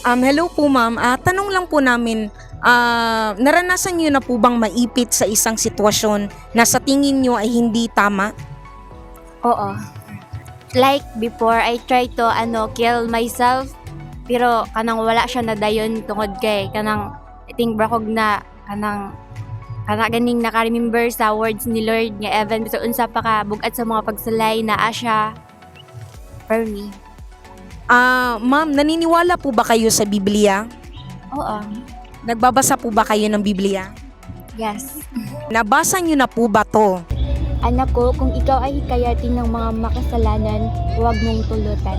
Um, hello po ma'am, Ah, tanong lang po namin, ah, naranasan niyo na po bang maipit sa isang sitwasyon na sa tingin niyo ay hindi tama? Oo. Like before, I try to ano kill myself. Pero kanang wala siya na dayon tungod kay kanang I think brakog na kanang kana ganing naka-remember sa words ni Lord nga even so unsa pa ka bugat sa mga pagsulay na asya for me. Ah, ma'am, naniniwala po ba kayo sa Biblia? Oo. Nagbabasa po ba kayo ng Biblia? Yes. Nabasa niyo na po ba to? Anak ko, kung ikaw ay hikayatin ng mga makasalanan, huwag mong tulutan.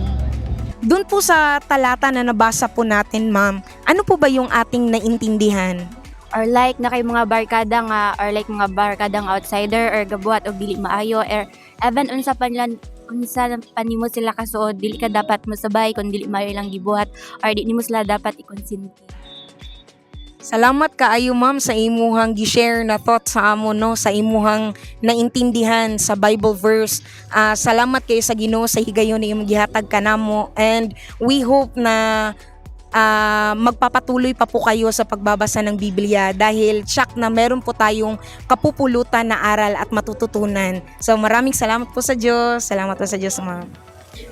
Doon po sa talata na nabasa po natin, ma'am, ano po ba yung ating naintindihan? Or like na kay mga barkada nga or like mga barkadang outsider or gabuhat o dili maayo or even unsa pa nila unsa pa nimo sila kasuod dili ka dapat mo sabay kun dili maayo lang gibuhat or di nimo sila dapat ikonsinti Salamat kaayo ma'am sa imuhang gi-share na thought sa amo no? Sa imuhang naintindihan sa Bible verse. Ah, salamat kayo sa Ginoo sa higayon na imong gihatag kanamo and we hope na ah, magpapatuloy pa po kayo sa pagbabasa ng Biblia dahil tsak na meron po tayong kapupulutan na aral at matututunan. So maraming salamat po sa Diyos. Salamat po sa Diyos ma'am.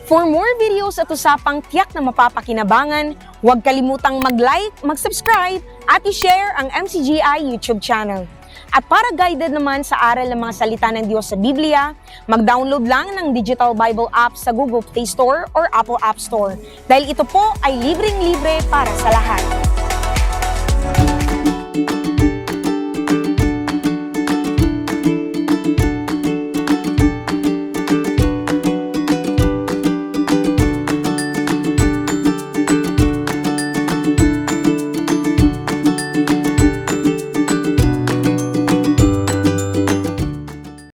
For more videos at usapang tiyak na mapapakinabangan, huwag kalimutang mag-like, mag-subscribe, at i-share ang MCGI YouTube channel. At para guided naman sa aral ng mga salita ng Diyos sa Biblia, mag-download lang ng Digital Bible app sa Google Play Store or Apple App Store. Dahil ito po ay libreng-libre para sa lahat.